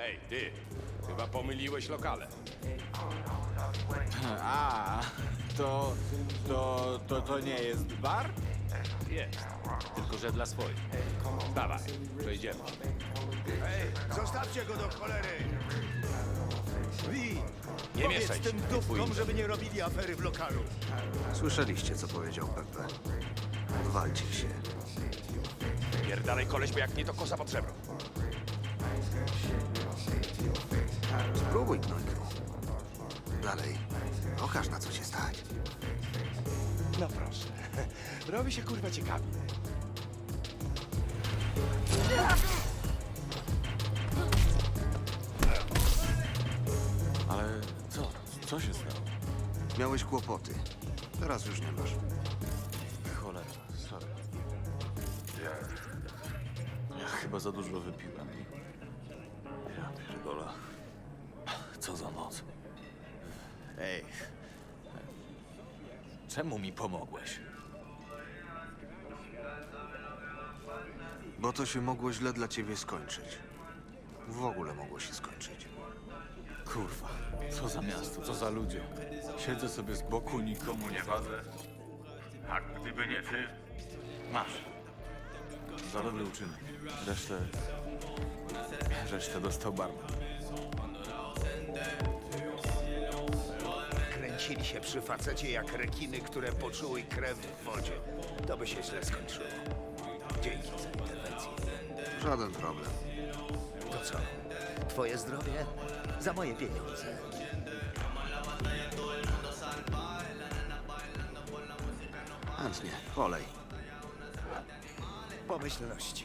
Ej, ty, chyba pomyliłeś lokale. A, to, to, to, to nie jest bar? Jest, tylko że dla swoich. Dawaj, przejdziemy. Zostawcie go do cholery! Wi! Nie Powiedz mieszaj się, tym twój dupkom, interes. żeby nie robili afery w lokalu. Słyszeliście, co powiedział Pepe. Walcie się. Pierdalej koleś, bo jak nie, to kosa pod żebro. Spróbuj, gnojku. Dalej. Okaż, na co cię stać. No proszę. Robi się kurwa ciekawie. Ale co? Co się stało? Miałeś kłopoty. Teraz już nie masz. Cholera, sorry. Ja... Ja chyba za dużo wypiłem. Co za noc. Ej. Czemu mi pomogłeś? Bo to się mogło źle dla ciebie skończyć. W ogóle mogło się skończyć. Kurwa, co za miasto, co za ludzie. Siedzę sobie z boku, nikomu nie wadzę. A gdyby nie ty, masz. Za dobry uczynek. Resztę... Resztę dostał barman. Kręcili się przy facecie jak rekiny, które poczuły krew w wodzie. To by się źle skończyło. Dzięki za interwencję. Żaden problem. To co? Twoje zdrowie? Za moje pieniądze. Chętnie. Kolej. Pomyślności.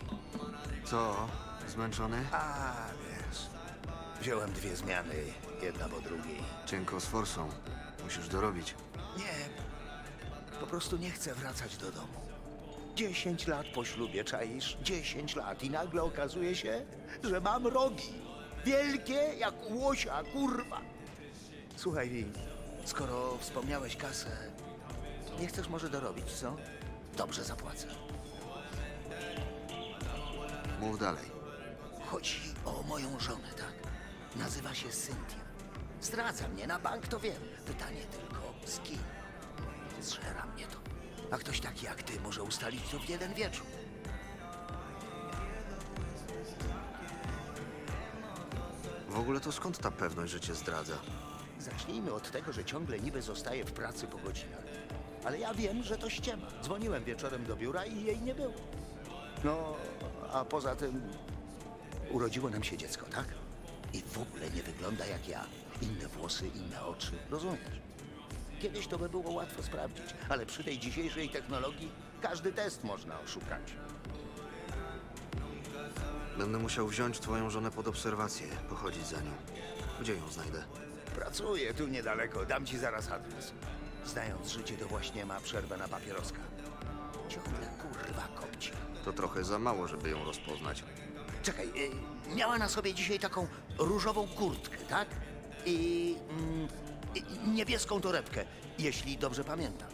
Co? Zmęczony? A, wiesz. Wziąłem dwie zmiany, jedna po drugiej. Cienko z forsą. Musisz dorobić. Nie, po prostu nie chcę wracać do domu. Dziesięć lat po ślubie, czaisz? Dziesięć lat i nagle okazuje się, że mam rogi. Wielkie jak u łosia, kurwa. Słuchaj, Wi, skoro wspomniałeś kasę, nie chcesz może dorobić, co? Dobrze zapłacę. Mów dalej. Chodzi o moją żonę, tak? Nazywa się Cynthia. Zdradza mnie na bank, to wiem. Pytanie tylko, z kim? Zżera mnie to. A ktoś taki jak ty może ustalić to w jeden wieczór. W ogóle to skąd ta pewność, że cię zdradza? Zacznijmy od tego, że ciągle niby zostaje w pracy po godzinach. Ale ja wiem, że to ściema. Dzwoniłem wieczorem do biura i jej nie było. No, a poza tym urodziło nam się dziecko, tak? I w ogóle nie wygląda jak ja. Inne włosy, inne oczy. Rozumiesz? Kiedyś to by było łatwo sprawdzić, ale przy tej dzisiejszej technologii każdy test można oszukać. Będę musiał wziąć twoją żonę pod obserwację, pochodzić za nią. Gdzie ją znajdę? Pracuję tu niedaleko, dam ci zaraz adres. Znając życie, to właśnie ma przerwę na papieroska. Ciągle kurwa kopci. To trochę za mało, żeby ją rozpoznać. Czekaj, y, miała na sobie dzisiaj taką różową kurtkę, tak? I, mm, i niebieską torebkę, jeśli dobrze pamiętam.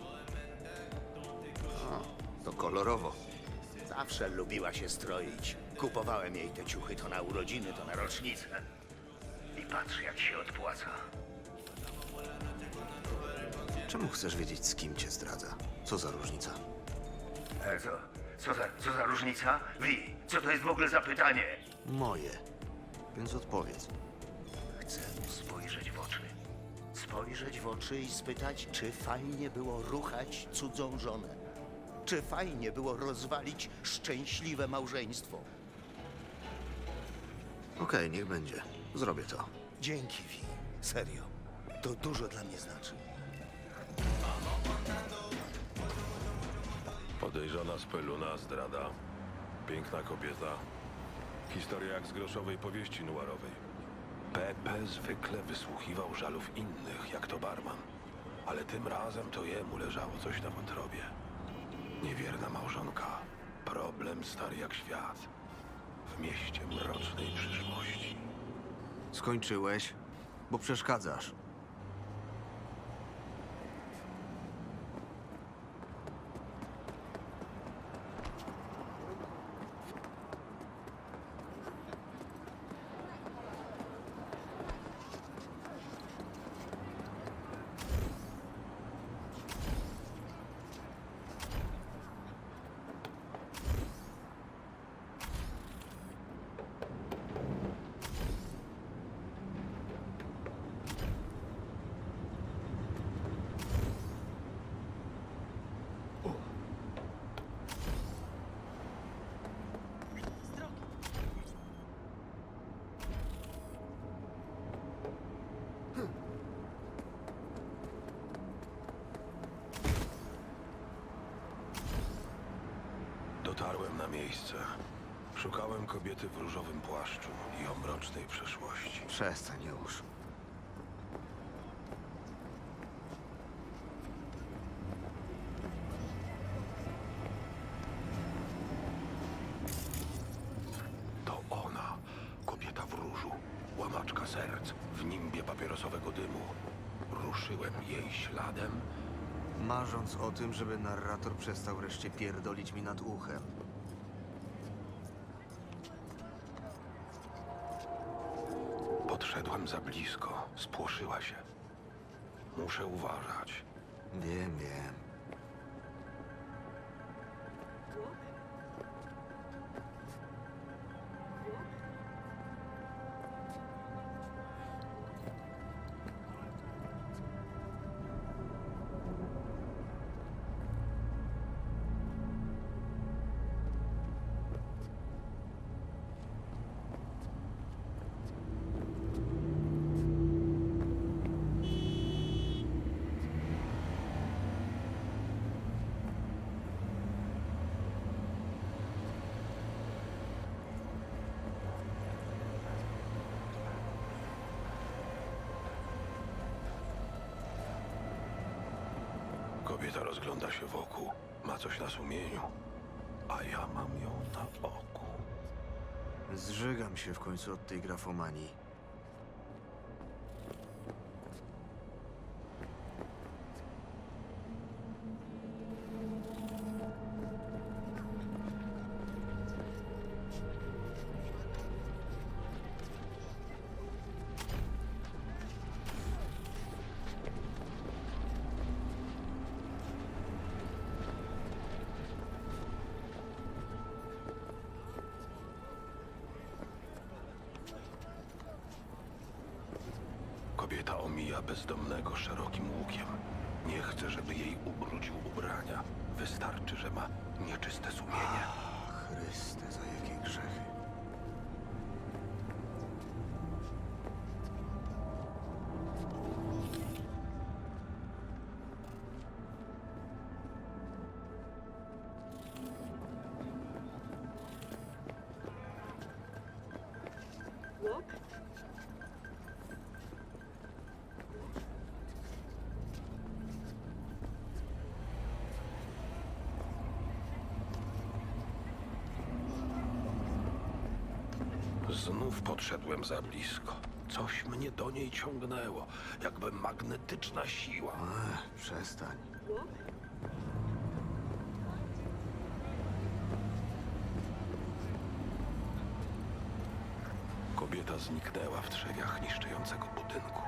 To kolorowo. Zawsze lubiła się stroić. Kupowałem jej te ciuchy to na urodziny, to na rocznicę. I patrz, jak się odpłaca. Czemu chcesz wiedzieć, z kim cię zdradza? Co za różnica? Ale co? Co za, co za różnica? Wi, co to jest w ogóle za pytanie? Moje. Więc odpowiedz. Spojrzeć w oczy i spytać, czy fajnie było ruchać cudzą żonę. Czy fajnie było rozwalić szczęśliwe małżeństwo. Okej, niech będzie. Zrobię to. Dzięki, Wi. Serio. To dużo dla mnie znaczy. Podejrzana z Peluna, zdrada. Piękna kobieta. Historia jak z groszowej powieści nuarowej. Pepe zwykle wysłuchiwał żalów innych, jak to barman. Ale tym razem to jemu leżało coś na wątrobie. Niewierna małżonka. Problem stary jak świat. W mieście mrocznej przyszłości. Skończyłeś? Bo przeszkadzasz. Miejsce. Szukałem kobiety w różowym płaszczu i o mrocznej przeszłości. Przestań już. To ona, kobieta w różu, łamaczka serc, w nimbie papierosowego dymu. Ruszyłem jej śladem, Marząc o tym, żeby narrator przestał wreszcie pierdolić mi nad uchem. Podszedłem za blisko, spłoszyła się. Muszę uważać. Wiem, wiem. Kobieta rozgląda się wokół, ma coś na sumieniu, a ja mam ją na oku. Zżygam się w końcu od tej grafomanii. Kobieta omija bezdomnego szerokim łukiem. Nie chce, żeby jej ubrudził ubrania. Wystarczy, że ma nieczyste sumienie. Chryste, za jakie grzechy. Znów podszedłem za blisko. Coś mnie do niej ciągnęło, jakby magnetyczna siła. Ech, przestań. Kobieta zniknęła w trzewiach niszczącego budynku.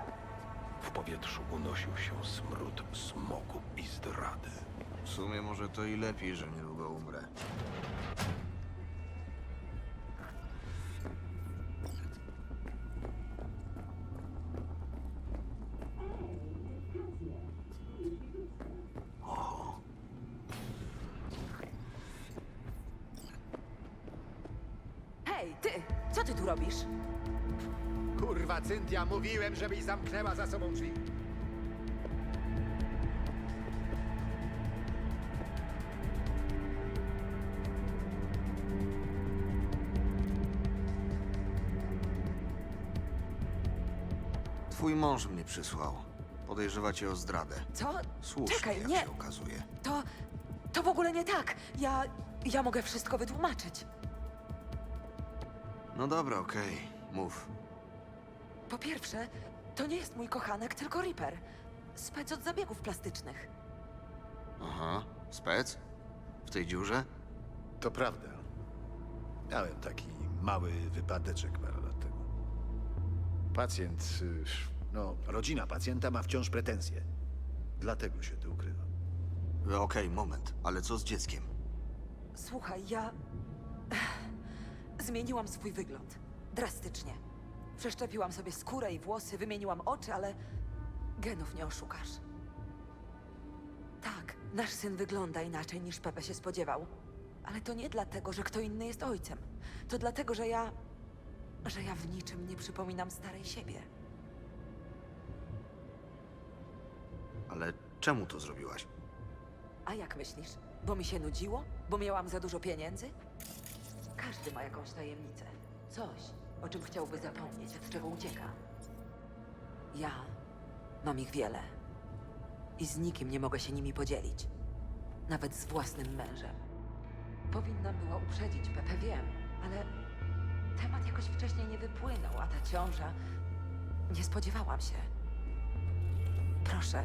W powietrzu unosił się smród smogu i zdrady. W sumie może to i lepiej, że niedługo umrę. Kurwa, Cynthia, mówiłem, żebyś zamknęła za sobą drzwi. Twój mąż mnie przysłał. Podejrzewa cię o zdradę. Co? Słusznie, Czekaj, jak nie! się okazuje. To... to w ogóle nie tak. Ja... ja mogę wszystko wytłumaczyć. No dobra, okej. Mów. Po pierwsze, to nie jest mój kochanek, tylko Reaper. Spec od zabiegów plastycznych. Aha. Spec? W tej dziurze? To prawda. Miałem taki mały wypadeczek parę lat temu. Pacjent, y, no, rodzina pacjenta ma wciąż pretensje. Dlatego się tu ukrywam. E, Okej, moment. Ale co z dzieckiem? Słuchaj, ja... Zmieniłam swój wygląd. Drastycznie. Przeszczepiłam sobie skórę i włosy, wymieniłam oczy, ale... Genów nie oszukasz. Tak, nasz syn wygląda inaczej niż Pepe się spodziewał. Ale to nie dlatego, że kto inny jest ojcem. To dlatego, że ja... że ja w niczym nie przypominam starej siebie. Ale czemu to zrobiłaś? A jak myślisz? Bo mi się nudziło? Bo miałam za dużo pieniędzy? Każdy ma jakąś tajemnicę. Coś, o czym chciałby zapomnieć, od czego ucieka. Ja mam ich wiele. I z nikim nie mogę się nimi podzielić. Nawet z własnym mężem. Powinnam była uprzedzić Pepe, wiem, ale temat jakoś wcześniej nie wypłynął, a ta ciąża... Nie spodziewałam się. Proszę,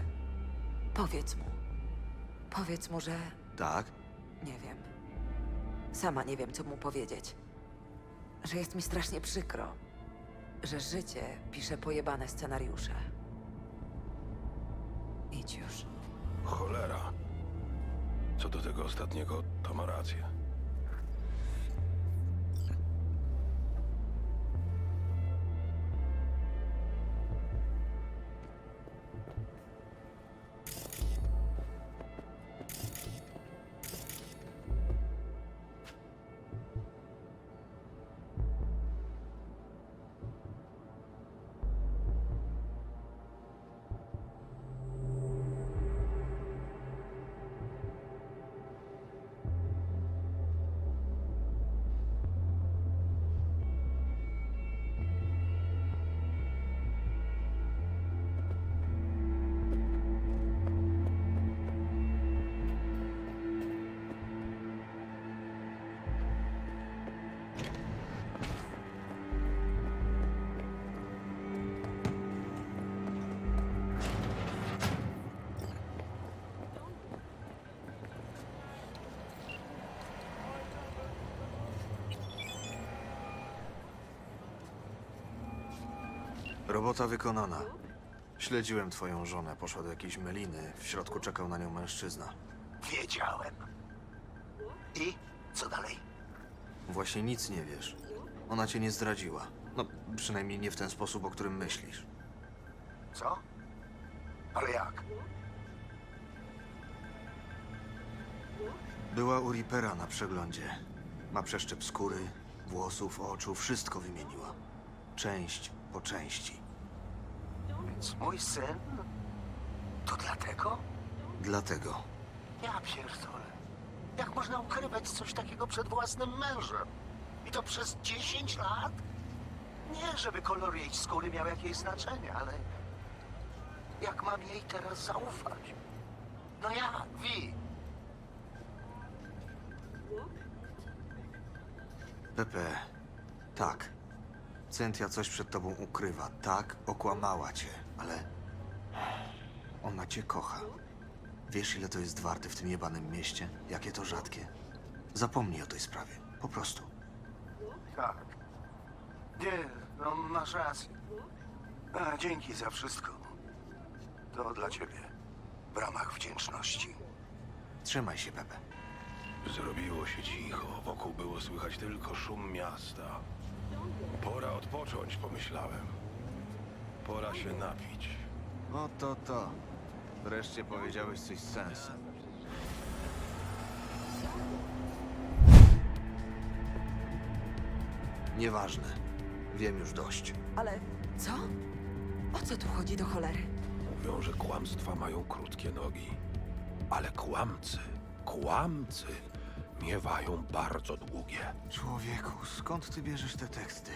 powiedz mu. Powiedz mu, że Tak? nie wiem. Sama nie wiem, co mu powiedzieć. Że jest mi strasznie przykro. Że życie pisze pojebane scenariusze. Idź już. Cholera. Co do tego ostatniego, to ma rację. Robota wykonana. Śledziłem twoją żonę, poszła do jakiejś meliny. W środku czekał na nią mężczyzna. Wiedziałem. I co dalej? Właśnie nic nie wiesz. Ona cię nie zdradziła. No, przynajmniej nie w ten sposób, o którym myślisz. Co? Ale jak? Była u Reapera na przeglądzie. Ma przeszczep skóry, włosów, oczu, wszystko wymieniła. Część po części. Więc mój syn? To dlatego? Dlatego Ja pierdolę. Jak można ukrywać coś takiego przed własnym mężem? I to przez 10 lat? Nie, żeby kolor jej skóry miał jakieś znaczenie, ale... Jak mam jej teraz zaufać? No jak, Wi? Pepe, tak. Centia coś przed tobą ukrywa. Tak, okłamała cię, ale. Ona cię kocha. Wiesz, ile to jest warte w tym jebanym mieście? Jakie to rzadkie? Zapomnij o tej sprawie. Po prostu. Tak. Nie, no masz rację. A, dzięki za wszystko. To dla ciebie. W ramach wdzięczności. Trzymaj się, Pepe. Zrobiło się cicho, wokół było słychać tylko szum miasta. Pora odpocząć, pomyślałem. Pora się napić. O to to. Wreszcie powiedziałeś coś z sensem. Nieważne. Wiem już dość. Ale co? O co tu chodzi do cholery? Mówią, że kłamstwa mają krótkie nogi. Ale kłamcy, kłamcy miewają bardzo długie. Człowieku, skąd ty bierzesz te teksty?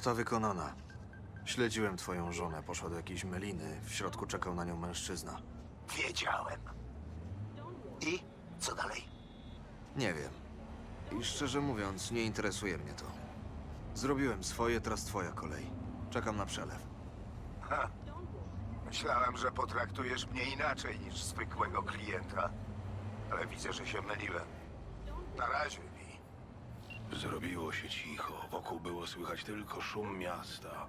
Robota wykonana. Śledziłem twoją żonę, poszła do jakiejś meliny. W środku czekał na nią mężczyzna. Wiedziałem. I co dalej? Nie wiem. I szczerze mówiąc, nie interesuje mnie to. Zrobiłem swoje, teraz twoja kolej. Czekam na przelew. Ha. Myślałem, że potraktujesz mnie inaczej niż zwykłego klienta. Ale widzę, że się myliłem. Na razie. Zrobiło się cicho, wokół było słychać tylko szum miasta.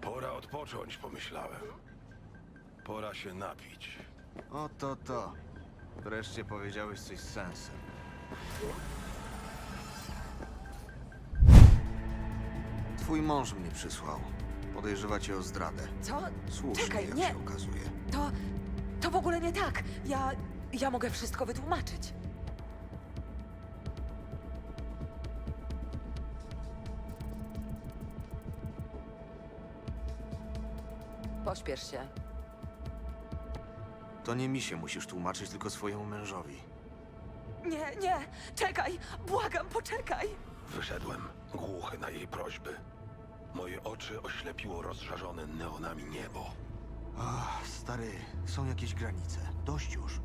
Pora odpocząć, pomyślałem. Pora się napić. O to to. Wreszcie powiedziałeś coś z sensem. Twój mąż mnie przysłał. podejrzewa cię o zdradę. Co? Słusznie, Czekaj, jak nie! się okazuje. To. To w ogóle nie tak. Ja. Ja mogę wszystko wytłumaczyć. Pośpiesz się. To nie mi się musisz tłumaczyć, tylko swojemu mężowi. Nie, nie! Czekaj! Błagam, poczekaj! Wyszedłem, głuchy na jej prośby. Moje oczy oślepiło rozżarzone neonami niebo. Ach, stary, są jakieś granice. Dość już.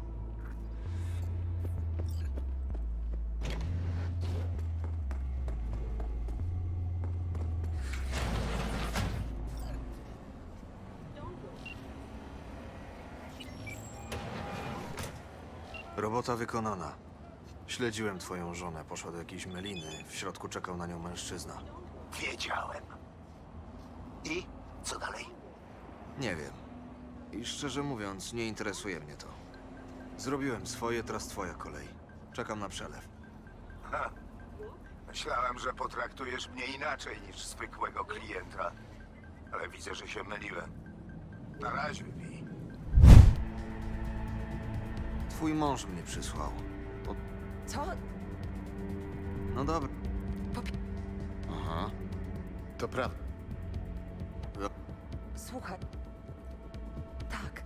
Robota wykonana. Śledziłem twoją żonę, poszła do jakiejś meliny. W środku czekał na nią mężczyzna. Wiedziałem. I co dalej? Nie wiem. I szczerze mówiąc, nie interesuje mnie to. Zrobiłem swoje, teraz twoja kolej. Czekam na przelew. Myślałem, że potraktujesz mnie inaczej niż zwykłego klienta. Ale widzę, że się myliłem. Na razie, Wi. Twój mąż mnie przysłał. Po... Co? No dobra. Popi- Aha. To prawda. Słuchaj. Tak.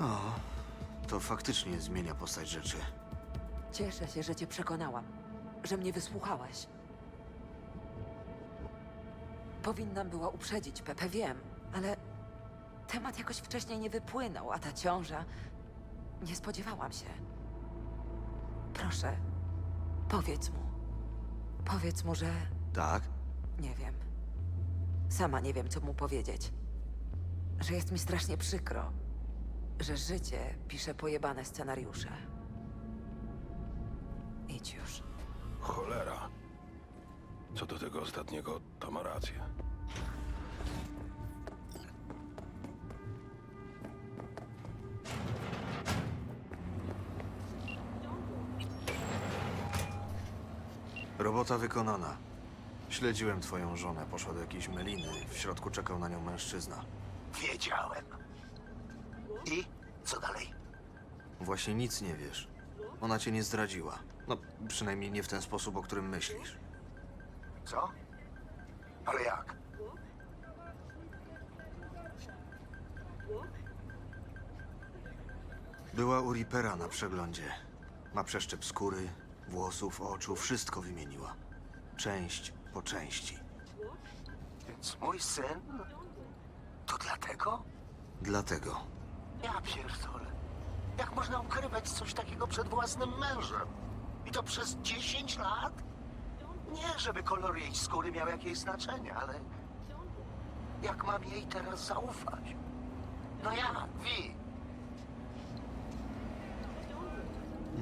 O, to faktycznie zmienia postać rzeczy. Cieszę się, że cię przekonałam. Że mnie wysłuchałaś. Powinnam była uprzedzić Pepe, wiem, ale temat jakoś wcześniej nie wypłynął, a ta ciąża. Nie spodziewałam się. Proszę, powiedz mu. Powiedz mu, że Tak? nie wiem. Sama nie wiem, co mu powiedzieć. Że jest mi strasznie przykro, że życie pisze pojebane scenariusze. Idź już. Cholera. Co do tego ostatniego, to ma rację. Robota wykonana. Śledziłem twoją żonę, poszła do jakiejś meliny. W środku czekał na nią mężczyzna. Wiedziałem. I co dalej? Właśnie nic nie wiesz. Ona cię nie zdradziła. No, przynajmniej nie w ten sposób, o którym myślisz. Co? Ale jak? Była u Reapera na przeglądzie. Ma przeszczep skóry, włosów, oczu, wszystko wymieniła. Część po części. Więc mój syn? To dlatego? Dlatego. Ja pierdolę. Jak można ukrywać coś takiego przed własnym mężem? I to przez 10 lat? Nie, żeby kolor jej skóry miał jakieś znaczenie, ale... Jak mam jej teraz zaufać? No jak, Wi?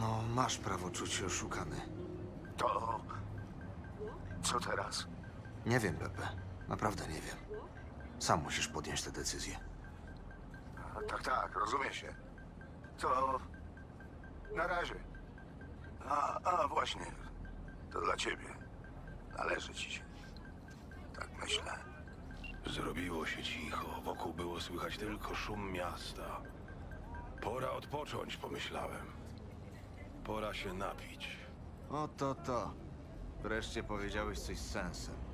No, masz prawo czuć się oszukany. To... Co teraz? Nie wiem, Pepe. Naprawdę nie wiem. Sam musisz podjąć tę decyzję. A, tak, tak, rozumie się. To... Na razie. A, a właśnie. To dla ciebie. Należy ci się. Tak myślę. Zrobiło się cicho, wokół było słychać tylko szum miasta. Pora odpocząć, pomyślałem. Pora się napić. O to to. Wreszcie powiedziałeś coś z sensem.